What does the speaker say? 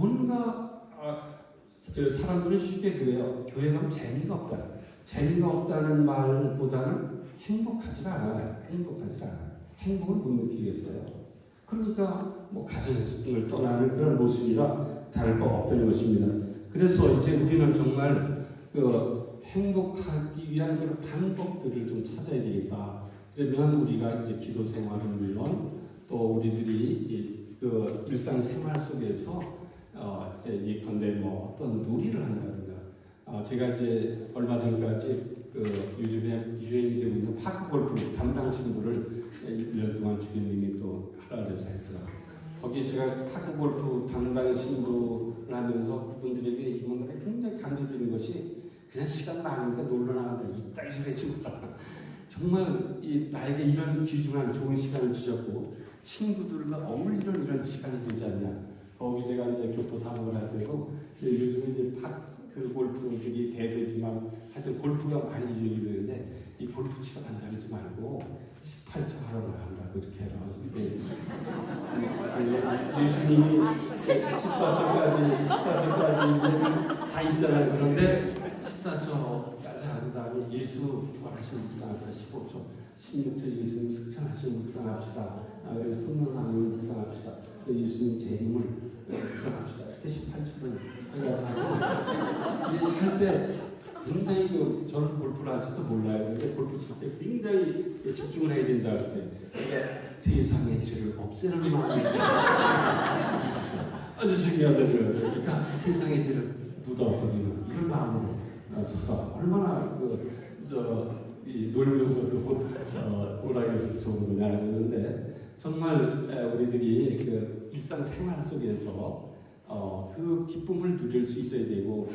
뭔가 아, 그 사람들은 쉽게 그래요. 교회 가면 재미가 없다. 재미가 없다는 말보다는 행복하지가 않아요. 행복하지가 않아요. 행복을 못 느끼겠어요. 그러니까 뭐 가정을 떠나는 그런 모습이라 다를 바 없다는 것입니다. 그래서 이제 우리는 정말 그 행복하기 위한 그런 방법들을 좀 찾아야 되겠다. 그러면 우리가 이제 기도 생활은 물론 또 우리들이 이그 일상 생활 속에서 어, 예컨대 뭐 어떤 놀이를 한다든가 어, 제가 이제 얼마 전까지 그 요즘에 유행이 되고 있는 파크 골프 담당 신부를 1년 동안 주님이 또 하라 그래서 했어요. 거기 제가 파크 골프 담당 신부를 하면서 그분들에게 이번에 굉장히 강조드린 것이 그냥 시간 많으니까 놀러 나간다 이따위 소리 치고 정말 이 나에게 이런 귀중한 좋은 시간을 주셨고 친구들과 어울리는 이런 시간이 되지 않냐. 거기 제가 이제 교포 사목을 할 때고 요즘 이제 팍그 골프들이 대세지만 하여튼 골프가 많이 유행이 되는데 이 골프 치러 간다 그러지 말고 18초 하러 나간다고 이렇게 해라. 예수님이 14초까지 14초까지 다 있잖아요. 그런데 14초까지 한 다음에 예수 부활하신 묵상합시다. 15초 16초 예수님 승천하신 묵상합시다. 아, 그래서 성령 하나님을 묵상합시다. 예수님 제 힘을 묵상합시다. 이렇게 18초를 해가지고 할때 굉장히 그 저는 골프를 안 쳐서 몰라요. 근데 골프 칠 때 굉장히 집중을 해야 된다 그때 세상의 죄를 없애는 마음이 아주 중요하다고요. 그러니까 세상의 죄를 묻어버리는 이런 마음으로 어, 제가 얼마나 그저이 놀면서 그 어, 오락에서 좋은 거냐 그러는데 정말 에, 우리들이 그 일상 생활 속에서 어, 그 기쁨을 누릴 수 있어야 되고